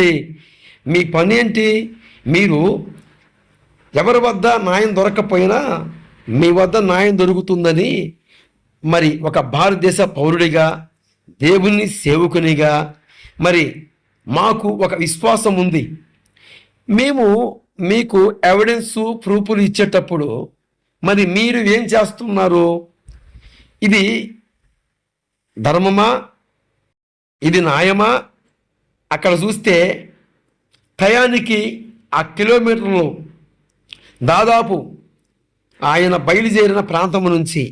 ఏంటి? మీ పని ఏంటి? మీరు ఎవరి వద్ద న్యాయం దొరకకపోయినా మీ వద్ద న్యాయం దొరుకుతుందని మరి ఒక భారతదేశ పౌరుడిగా దేవుని సేవకునిగా మరి మాకు ఒక విశ్వాసం ఉంది. మేము మీకు ఎవిడెన్స్ ప్రూఫ్లు ఇచ్చేటప్పుడు మరి మీరు ఏం చేస్తున్నారు? ఇది ధర్మమా? ఇది న్యాయమా? అక్కడ చూస్తే టయానికి ఆ కిలోమీటర్లు దాదాపు ఆయన బయలుదేరిన ప్రాంతం నుంచి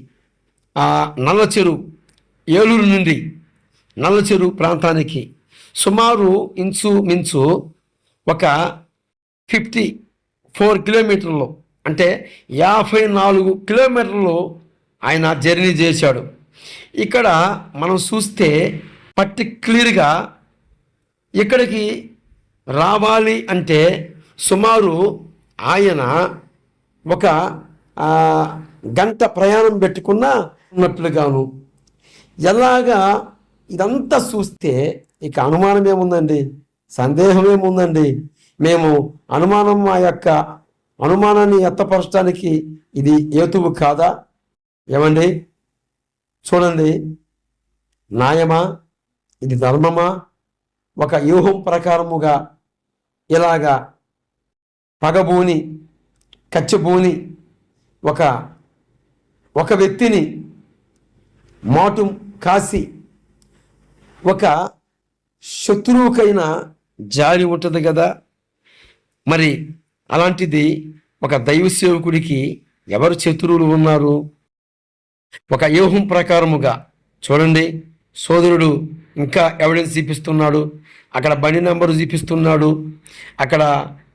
ఆ నల్ల చెరువు ఏలూరు నుండి నల్ల చెరువు ప్రాంతానికి సుమారు ఇంచు మించు ఒక ఫిఫ్టీ ఫోర్ కిలోమీటర్లు అంటే యాభై నాలుగు కిలోమీటర్లు ఆయన జర్నీ చేశాడు. ఇక్కడ మనం చూస్తే పర్టిక్యులర్గా ఇక్కడికి రావాలి అంటే సుమారు ఆయన ఒక గంట ప్రయాణం పెట్టుకున్న ఉన్నట్లుగాను. ఎలాగా ఇదంతా చూస్తే ఇక అనుమానం ఏముందండి సందేహం ఏముందండి మేము అనుమానం మా యొక్క అనుమానాన్ని ఎత్తపరచడానికి ఇది ఏతువు కాదా? ఏమండి? చూడండి. న్యాయమా? ఇది ధర్మమా? ఒక వ్యూహం ప్రకారముగా ఇలాగా పగబూని కచ్చబూని ఒక ఒక వ్యక్తిని మాటు కాసి ఒక శత్రువుకైనా జాలి ఉంటుంది కదా? మరి అలాంటిది ఒక దైవ సేవకుడికి ఎవరు శత్రువులు ఉన్నారు? ఒక వ్యూహం ప్రకారముగా చూడండి. సోదరుడు ఇంకా ఎవిడెన్స్ చూపిస్తున్నాడు. అక్కడ బండి నెంబరు చూపిస్తున్నాడు. అక్కడ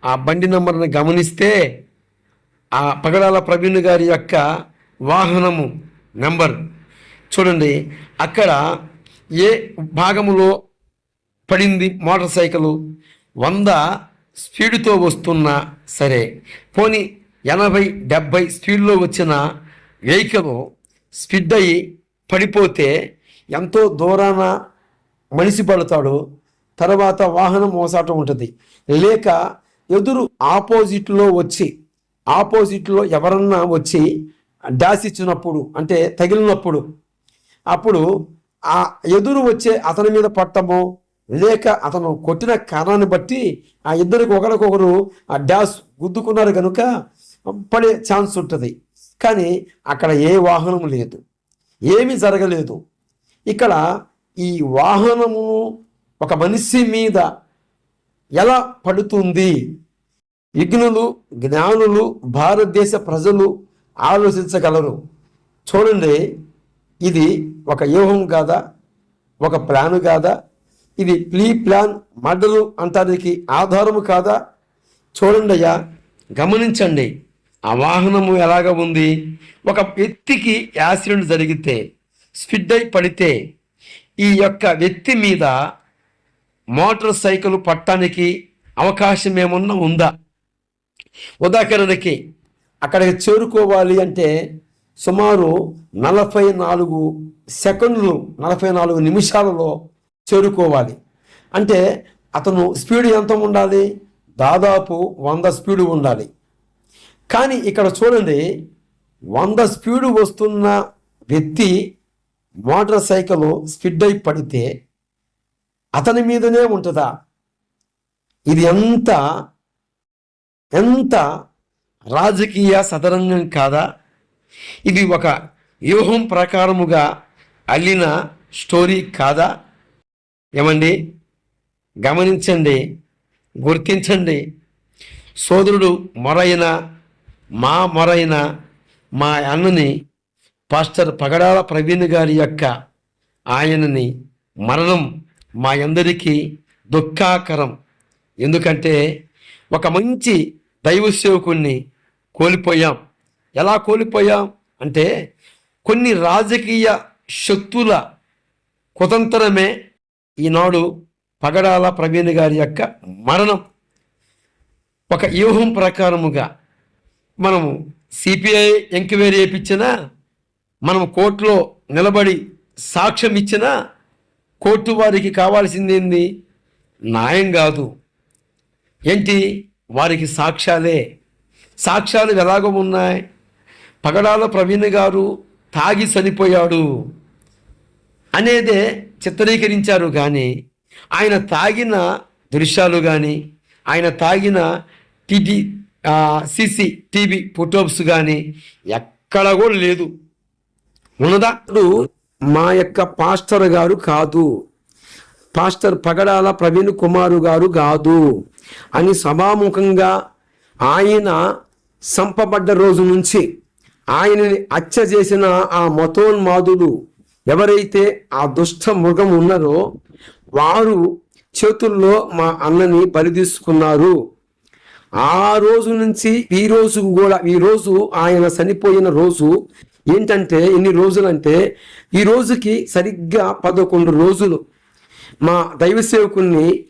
ఆ బండి నెంబర్ని గమనిస్తే ఆ పగడాల ప్రవీణ్ గారి యొక్క వాహనము నెంబర్ చూడండి అక్కడ ఏ భాగములో పడింది మోటార్ సైకిల్? వంద స్పీడ్తో వస్తున్నా సరే. పోని ఎనభై డెబ్భై స్పీడ్లో వచ్చిన వెహికల్ స్పీడ్ అయ్యి పడిపోతే ఎంతో దూరాన మనిషి పడతాడు తర్వాత వాహనం మోసాటం ఉంటుంది. లేక ఎదురు ఆపోజిట్లో వచ్చి ఆపోజిట్లో ఎవరన్నా వచ్చి డాష్ ఇచ్చినప్పుడు అంటే తగిలినప్పుడు అప్పుడు ఆ ఎదురు వచ్చే అతని మీద పట్టము లేక అతను కొట్టిన కారణాన్ని బట్టి ఆ ఇద్దరికి ఒకరికొకరు ఆ డాస్ గుద్దుకున్నారు కనుక పడే ఛాన్స్ ఉంటుంది. కానీ అక్కడ ఏ వాహనం లేదు. ఏమీ జరగలేదు. ఇక్కడ ఈ వాహనము ఒక మనిషి మీద ఎలా పడుతుంది? విఘ్నులు జ్ఞానులు భారతదేశ ప్రజలు ఆలోచించగలరు. చూడండి ఇది ఒక వ్యూహం కాదా? ఒక ప్లాను కాదా? ఇది ప్లీ ప్లాన్ మర్డరు అంటానికి ఆధారము కాదా? చూడండి అయ్యా గమనించండి. ఆ వాహనము ఎలాగ ఉంది? ఒక వ్యక్తికి యాక్సిడెంట్ జరిగితే స్పిడ్ అయి పడితే ఈ యొక్క వ్యక్తి మీద మోటార్ సైకిల్ పట్టడానికి అవకాశం ఏమన్నా ఉందా? ఉదాహరణకి అక్కడికి చేరుకోవాలి అంటే సుమారు నలభై నాలుగు సెకండ్లు నలభై నాలుగు నిమిషాలలో చేరుకోవాలి. అంటే అతను స్పీడ్ ఎంత ఉండాలి? దాదాపు వంద స్పీడు ఉండాలి. కానీ ఇక్కడ చూడండి వంద స్పీడు వస్తున్న వ్యక్తి మోటార్ సైకిల్ స్పిడ్ అయి పడితే అతని మీదనే ఉంటుందా? ఇది ఎంత ఎంత రాజకీయ సదరంగం కాదా? ఇది ఒక వ్యూహం ప్రకారముగా అల్లిన స్టోరీ కాదా? ఏమండి? గమనించండి గుర్తించండి. సోదరుడు మొరైన మా మొరైన మా అన్నని పాస్టర్ పగడాల ప్రవీణ్ గారి యొక్క ఆయనని మరణం మా అందరికీ దుఃఖాకరం. ఎందుకంటే ఒక మంచి దైవ సేవకుణ్ణి కోల్పోయాం. ఎలా కోల్పోయాం? అంటే కొన్ని రాజకీయ శక్తుల కుతంత్రమే ఈనాడు పగడాల ప్రవీణ్ గారి యొక్క మరణం. ఒక వ్యూహం ప్రకారముగా మనము సిపిఐ ఎంక్వైరీ చేయించినా మనం కోర్టులో నిలబడి సాక్ష్యం ఇచ్చినా కోర్టు వారికి కావాల్సింది ఏంది న్యాయం కాదు. ఏంటి? వారికి సాక్ష్యాలే. సాక్ష్యాలు ఎలాగో ఉన్నాయి? పగడాల ప్రవీణ్ గారు తాగి చనిపోయాడు అనేదే చిత్రీకరించారు కానీ ఆయన తాగిన దృశ్యాలు కానీ ఆయన తాగిన టీటీ సిసి టీవీ ఫొటోస్ కానీ ఎక్కడ కూడా లేదు. ఉన్నదా? మా యొక్క పాస్టర్ గారు కాదు. పాస్టర్ పగడాల ప్రవీణ్ కుమారు గారు కాదు. అని సభాముఖంగా ఆయన సంపబడ్డ రోజు నుంచి ఆయనని హత్య చేసిన ఆ మతోన్మాదులు ఎవరైతే ఆ దుష్ట మృగం ఉన్నారో వారు చేతుల్లో మా అన్నని పరిదీసుకున్నారు ఆ రోజు నుంచి ఈ రోజు కూడా ఈ రోజు ఆయన చనిపోయిన రోజు ఏంటంటే ఎన్ని రోజులంటే ఈ రోజుకి సరిగ్గా పదకొండు రోజులు మా దైవ సేవకుని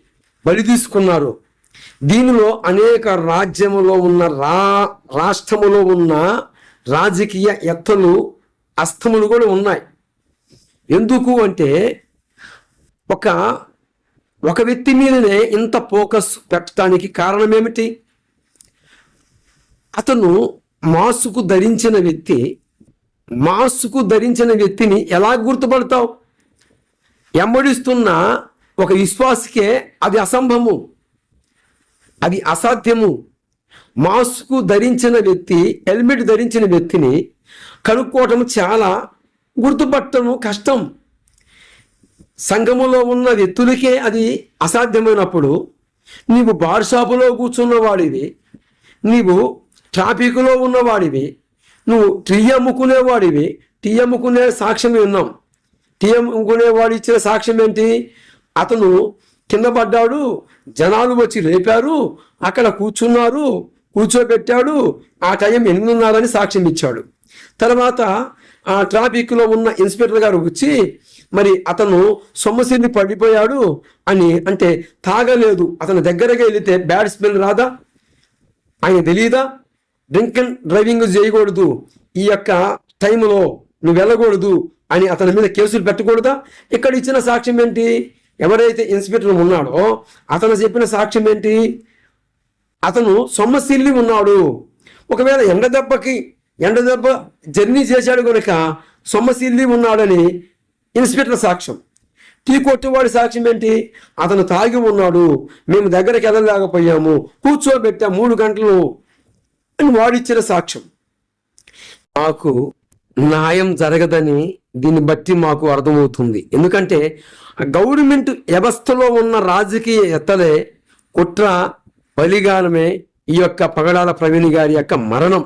బలి తీసుకున్నారు. దీనిలో అనేక రాజ్యములో ఉన్న రా రాష్ట్రములో ఉన్న రాజకీయ ఎత్తలు అస్తములు కూడా ఉన్నాయి. ఎందుకు అంటే ఒక ఒక వ్యక్తి మీదనే ఇంత ఫోకస్ పెట్టడానికి కారణం ఏమిటి అతను మాస్కు ధరించిన వ్యక్తి మాస్కు ధరించిన వ్యక్తిని ఎలా గుర్తుపడతావు? ఎంబడిస్తున్న ఒక విశ్వాసకే అది అసంభవము. అది అసాధ్యము. మాస్కు ధరించిన వ్యక్తి హెల్మెట్ ధరించిన వ్యక్తిని కనుక్కోవటం చాలా గుర్తుపట్టడం కష్టం. సంఘములో ఉన్న వ్యక్తులకే అది అసాధ్యమైనప్పుడు నీవు బార్ షాపులో కూర్చున్న వాడివి నీవు ట్రాఫిక్లో ఉన్నవాడివి నువ్వు టీ అమ్ముకునేవాడివి టీ అమ్ముకునే సాక్ష్యం విన్నాం టీ అమ్ముకునేవాడు ఇచ్చిన సాక్ష్యం ఏంటి? అతను కింద పడ్డాడు జనాలు వచ్చి లేపారు అక్కడ కూర్చున్నారు కూర్చోబెట్టాడు ఆ టైం ఎనిమిదిన్నరని సాక్ష్యం ఇచ్చాడు. తర్వాత ఆ ట్రాఫిక్లో ఉన్న ఇన్స్పెక్టర్ గారు వచ్చి మరి అతను సొమ్మసిరిని పడిపోయాడు అని అంటే తాగలేదు. అతని దగ్గరగా వెళితే బ్యాడ్ స్మెల్ రాదా? ఆయన తెలియదా డ్రింక్ అండ్ డ్రైవింగ్ చేయకూడదు. ఈ యొక్క టైంలో నువ్వు వెళ్ళకూడదు అని అతని మీద కేసులు పెట్టకూడదా? ఇక్కడ ఇచ్చిన సాక్ష్యం ఏంటి? ఎవరైతే ఇన్స్పెక్టర్ ఉన్నాడో అతను చెప్పిన సాక్ష్యం ఏంటి? అతను సొమ్మసిల్లి ఉన్నాడు. ఒకవేళ ఎండ దెబ్బకి ఎండ దెబ్బ జర్నీ చేశాడు కనుక సొమ్మసిల్లి ఉన్నాడని ఇన్స్పెక్టర్ సాక్ష్యం. టీ కొట్టేవాడి సాక్ష్యం ఏంటి? అతను తాగి ఉన్నాడు. మేము దగ్గరికి వెళ్ళలేకపోయాము. కూర్చోబెట్టా మూడు గంటలు అని వాడిచ్చిన సాక్ష్యం. మాకు న్యాయం జరగదని దీన్ని బట్టి మాకు అర్థమవుతుంది. ఎందుకంటే గవర్నమెంట్ వ్యవస్థలో ఉన్న రాజకీయ ఎత్తలే కుట్ర బలిగానమే ఈ యొక్క పగడాల ప్రవీణ్ గారి యొక్క మరణం.